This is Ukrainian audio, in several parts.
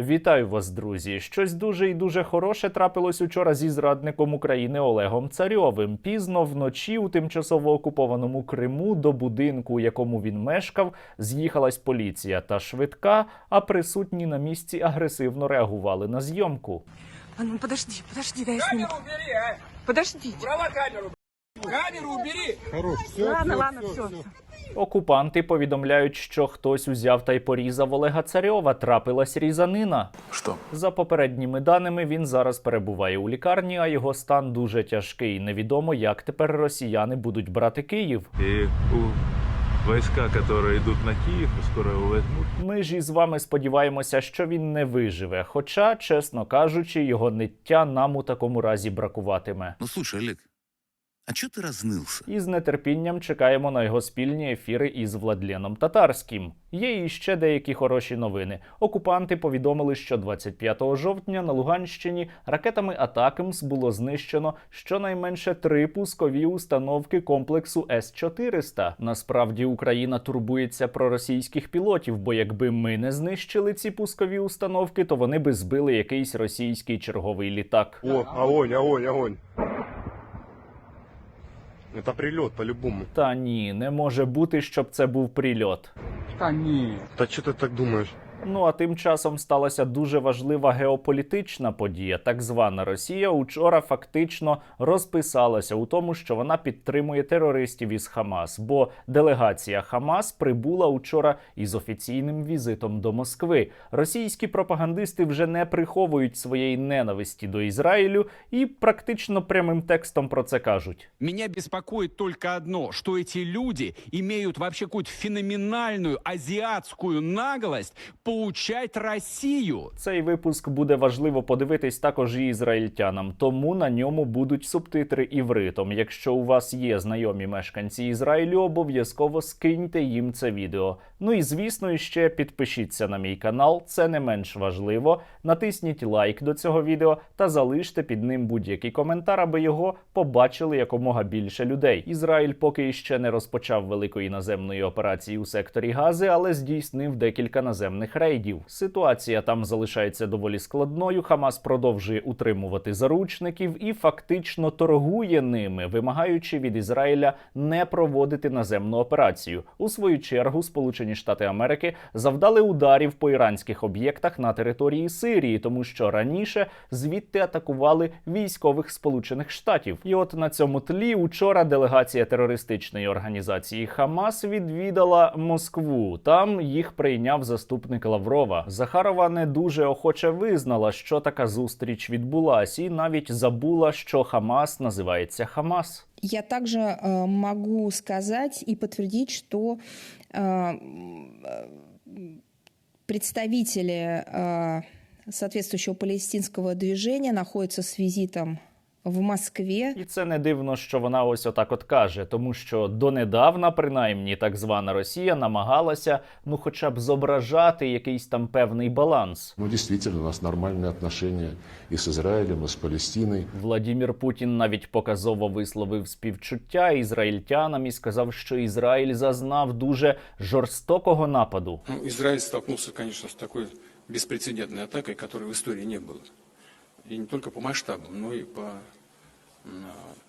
Вітаю вас, друзі! Щось дуже і дуже хороше трапилось учора зі зрадником України Олегом Царьовим. Пізно вночі у тимчасово окупованому Криму до будинку, у якому він мешкав, з'їхалась поліція та швидка, а присутні на місці агресивно реагували на зйомку. А ну подожди, подожди, дай я сниму. Камеру убери, а! Подождите. Убрала камеру. Камеру убери! Хорош, все, ладно, все, ладно, все, все. все. Окупанти повідомляють, що хтось узяв та й порізав Олега Царьова. Трапилась різанина. Что? За попередніми даними, він зараз перебуває у лікарні, а його стан дуже тяжкий. Невідомо, як тепер росіяни будуть брати Київ. И у войска, которые идут на Киев, скоро его возьмут. Ми ж із вами сподіваємося, що він не виживе. Хоча, чесно кажучи, його ниття нам у такому разі бракуватиме. Ну слушай, Олег, а чё ты разнылся? І з нетерпінням чекаємо на його спільні ефіри із Владленом Татарським. Є і ще деякі хороші новини. Окупанти повідомили, що 25 жовтня на Луганщині ракетами Атакамс було знищено щонайменше три пускові установки комплексу С-400. Насправді Україна турбується про російських пілотів, бо якби ми не знищили ці пускові установки, то вони би збили якийсь російський черговий літак. О, огонь, огонь, огонь. Это прильот по-любому. Та ні, не може бути, щоб це був прильот. Та ні. Та чого ти так думаешь? Ну а тим часом сталася дуже важлива геополітична подія. Так звана Росія учора фактично розписалася у тому, що вона підтримує терористів із Хамас, бо делегація Хамас прибула учора із офіційним візитом до Москви. Російські пропагандисти вже не приховують своєї ненависті до Ізраїлю і практично прямим текстом про це кажуть. Меня беспокоит только одно, что эти люди имеют вообще какую-то феноменальную азиатскую наглость поучать Россию. Цей випуск буде важливо подивитись також і ізраїльтянам, тому на ньому будуть субтитри івритом. Якщо у вас є знайомі мешканці Ізраїлю, обов'язково скиньте їм це відео. Ну і звісно, ще підпишіться на мій канал, це не менш важливо. Натисніть лайк до цього відео та залиште під ним будь-який коментар, аби його побачили якомога більше людей. Ізраїль поки іще не розпочав великої наземної операції у секторі Гази, але здійснив декілька наземних рейдів. Ситуація там залишається доволі складною. Хамас продовжує утримувати заручників і фактично торгує ними, вимагаючи від Ізраїля не проводити наземну операцію. У свою чергу, Сполучені Штати Америки завдали ударів по іранських об'єктах на території Сирії, тому що раніше звідти атакували військових Сполучених Штатів. І от на цьому тлі учора делегація терористичної організації Хамас відвідала Москву. Там їх прийняв заступник Лаврова. Захарова не дуже охоче визнала, що така зустріч відбулась, і навіть забула, що Хамас називається Хамас. Я также э, могу сказать и подтвердить, что э, м, э, представители э, соответствующего палестинского движения находятся с визитом в Москве. І це не дивно, що вона ось отак от каже, тому що донедавна, принаймні, так звана Росія намагалася ну, хоча б зображати якийсь там певний баланс. Ну, действительно, у нас нормальные отношения и с Израилем, и с Палестиной. Владімір Путін навіть показово висловив співчуття ізраїльтянам і сказав, що Ізраїль зазнав дуже жорстокого нападу. Ну, Израиль столкнулся, конечно, с такой беспрецедентной атакой, которой в истории не было. И не только по масштабам, но и по,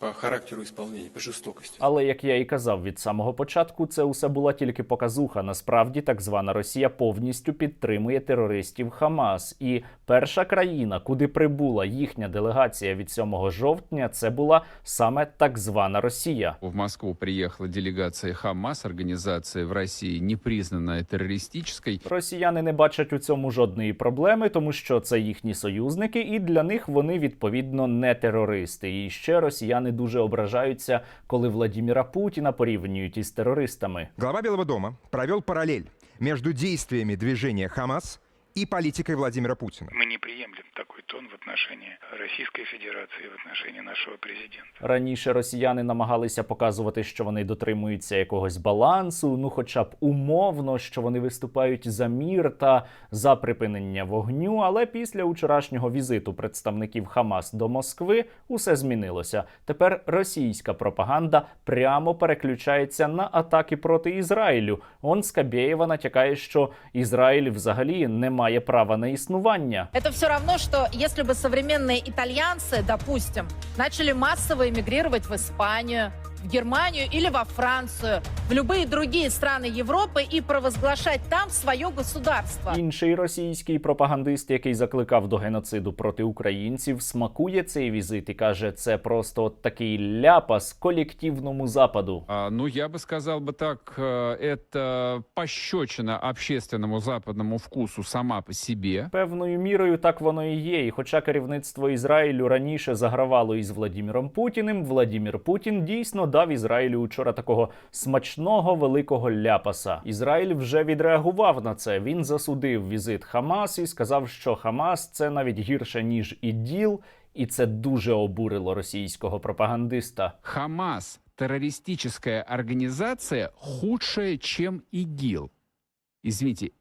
по характеру исполнения, по жестокости. Але як я і казав від самого початку, це усе була тільки показуха. Насправді, так звана Росія повністю підтримує терористів Хамас. І перша країна, куди прибула їхня делегація від 7 жовтня, це була саме так звана Росія. В Москву приехала делегация Хамас, организация в России, не признанная террористической. Росіяни не бачать у цьому жодної проблеми, тому що це їхні союзники, і для них вони відповідно не терористи. І ще росіяни дуже ображаються, коли Владіміра Путіна порівнюють із терористами. Глава Білого дома провел паралель між діями движения «Хамас» і політикою Владимира Путіна. Мені не приемлем такой тон в отношении Российской Федерации, в отношении нашего президента. Раніше росіяни намагалися показувати, що вони дотримуються якогось балансу, ну хоча б умовно, що вони виступають за мір та за припинення вогню. Але після вчорашнього візиту представників Хамас до Москви усе змінилося. Тепер російська пропаганда прямо переключається на атаки проти Ізраїлю. Он Скабєєва натякає, що Ізраїль взагалі не має права на існування. Это все равно, что если бы современные итальянцы, допустим, начали массово эмигрировать в Испанию, в Германию или во Францию, в любые другие страны Европы и провозглашать там свое государство. Інший російський пропагандист, який закликав до геноциду проти українців, смакує цей візит і каже, це просто от такий ляпас колективному западу. А, ну, я бы сказал бы так, э, это пощечина общественному западному вкусу сама по себе. Певною мірою так воно і є. І хоча керівництво Ізраїлю раніше загравало із Владіміром Путіним, Владімір Путін дійсно дав Ізраїлю учора такого смачного великого ляпаса. Ізраїль вже відреагував на це. Він засудив візит Хамас і сказав, що Хамас це навіть гірше ніж іділ, і це дуже обурило російського пропагандиста. Хамас – террористическая организация худшая, чем ИГИЛ. Извините,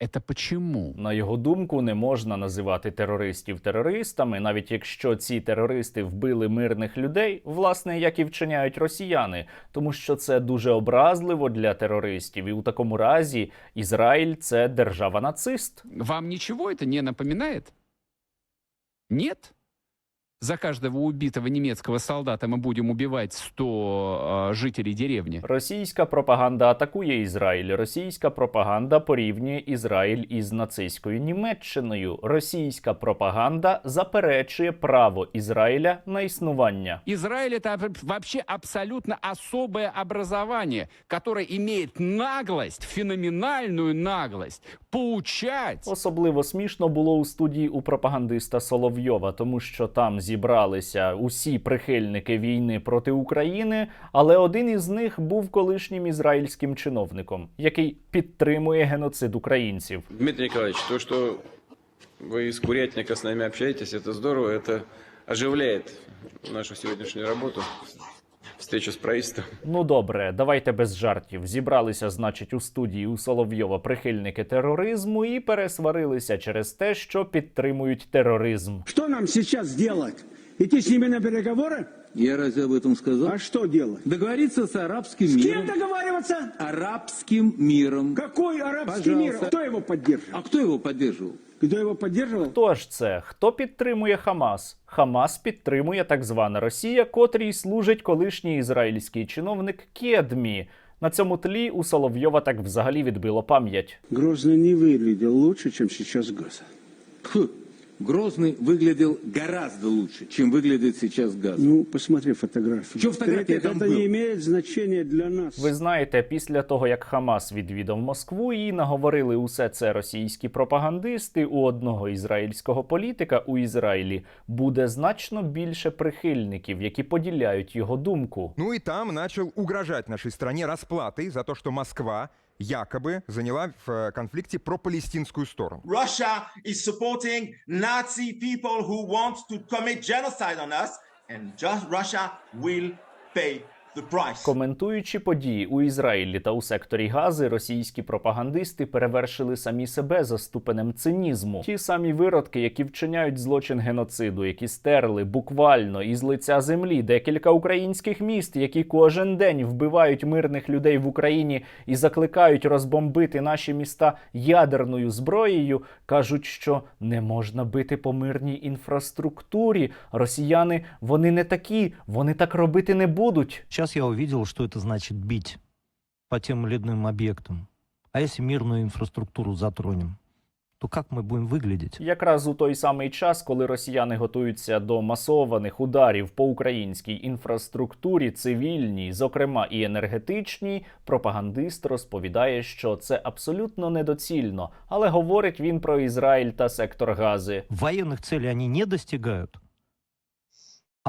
это почему? На його думку, не можна називати терористів терористами, навіть якщо ці терористи вбили мирних людей, власне, як і вчиняють росіяни, тому що це дуже образливо для терористів, і у такому разі Ізраїль це держава нацист. Вам нічого це не напоминає? Нет? За каждого убитого немецкого солдата мы будем убивать 100 э, жителей деревни. Російська пропаганда атакує Ізраїль. Російська пропаганда порівнює Ізраїль із нацистською Німеччиною. Російська пропаганда заперечує право Ізраїля на існування. Израиль это аб- вообще абсолютно особое образование, которое имеет наглость, феноменальную наглость, поучать Особливо смішно було у студії у пропагандиста Соловйова, тому що там зібралися усі прихильники війни проти України, але один із них був колишнім ізраїльським чиновником, який підтримує геноцид українців. Дмитрий Николаевич, то, что вы из Курятника с нами общаетесь, это здорово, это оживляет нашу сегодняшнюю работу, встречу с правительством. Ну добре, давайте без жартів. Зібралися, значить, у студії у Соловйова прихильники тероризму і пересварилися через те, що підтримують тероризм. Що нам зараз делать? Идти с ними на переговоры? Я разве об этом сказал? А что делать? Договориться с арабским С кем договариваться? Арабским миром. Какой арабский мир? Пожалуйста. Кто его поддерживает? А кто его поддерживал? Кто его поддерживал? Хто ж це? Хто підтримує Хамас? Хамас підтримує так звана Росія, котрій служить колишній ізраїльський чиновник Кедмі. На цьому тлі у Соловйова так взагалі відбило пам'ять. Грозно не выглядел лучше, чем сейчас Газа. Фу, Грозный выглядел гораздо лучше, чем выглядит сейчас Газ. Ну, посмотри фотографии. Чё фотография это, там это был? не имеет значения для нас. Ви знаєте, після того як Хамас відвідав Москву і наговорили усе це російські пропагандисти, у одного ізраїльського політика у Ізраїлі буде значно більше прихильників, які поділяють його думку. Ну и там начал угрожать нашей стране расплатой за то, что Москва якобы заняла в э, конфликте пропалестинскую сторону. Russia is supporting Nazi people who want to commit genocide on us, and just Russia will pay. Коментуючи події у Ізраїлі та у секторі Гази, російські пропагандисти перевершили самі себе за ступенем цинізму. Ті самі виродки, які вчиняють злочин геноциду, які стерли буквально із лиця землі декілька українських міст, які кожен день вбивають мирних людей в Україні і закликають розбомбити наші міста ядерною зброєю, кажуть, що не можна бити по мирній інфраструктурі. Росіяни вони не такі, вони так робити не будуть Сейчас я увидел, что это значит бить по тем или иным объектам. А если мирную инфраструктуру затронем, то как мы будем выглядеть? Якраз у той самий час, коли росіяни готуються до масованих ударів по українській інфраструктурі, цивільній, зокрема і енергетичній, пропагандист розповідає, що це абсолютно недоцільно, але говорить він про Ізраїль та сектор Гази. Военных целей они не достигают,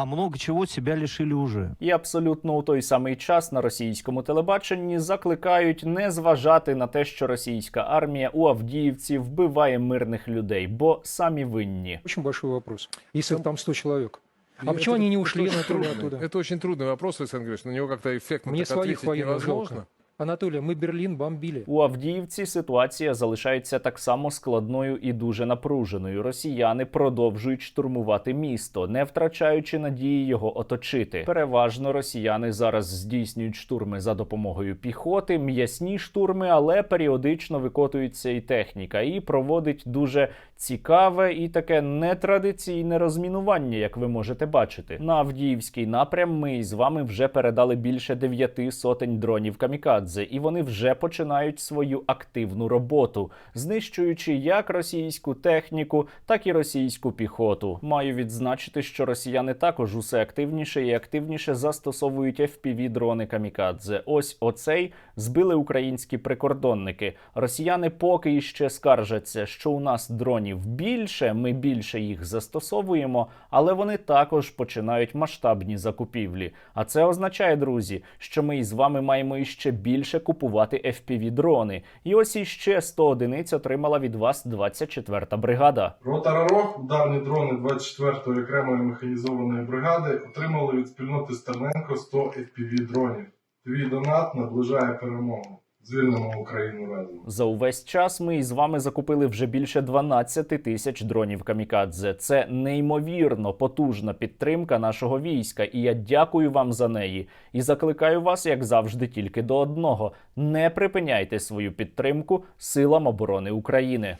а много чего себя лишили уже. І абсолютно у той самий час на російському телебаченні закликають не зважати на те, що російська армія у Авдіївці вбиває мирних людей, бо самі винні. Очень большой вопрос. Если там 100 человек. А Это- почему они не это ушли очень Анатолий, трудный- оттуда? Это очень трудный вопрос, Александр Григорьевич. На него как-то эффектно Мне так своих ответить военных невозможно. жалко. Анатолий, мы Берлин бомбили. У Авдіївці ситуація залишається так само складною і дуже напруженою. Росіяни продовжують штурмувати місто, не втрачаючи надії його оточити. Переважно росіяни зараз здійснюють штурми за допомогою піхоти, м'ясні штурми, але періодично викотується і техніка, і проводить дуже цікаве і таке нетрадиційне розмінування, як ви можете бачити. На Авдіївський напрям ми із вами вже передали більше дев'яти сотень дронів камікадзе, і вони вже починають свою активну роботу, знищуючи як російську техніку, так і російську піхоту. Маю відзначити, що росіяни також усе активніше і активніше застосовують fpv дрони камікадзе. Ось оцей збили українські прикордонники. Росіяни поки іще скаржаться, що у нас дронів більше, ми більше їх застосовуємо, але вони також починають масштабні закупівлі. А це означає, друзі, що ми із вами маємо іще більше купувати fpv дрони. І ось іще 100 одиниць отримала від вас 24-та бригада. Рота Рарох, ударні дрони 24-ї окремої механізованої бригади отримали від спільноти Стерненко 100 FPV дронів. Твій донат наближає перемогу. Звільнимо Україну разом. За увесь час ми із вами закупили вже більше 12 тисяч дронів камікадзе. Це неймовірно потужна підтримка нашого війська, і я дякую вам за неї. І закликаю вас, як завжди, тільки до одного: не припиняйте свою підтримку силам оборони України.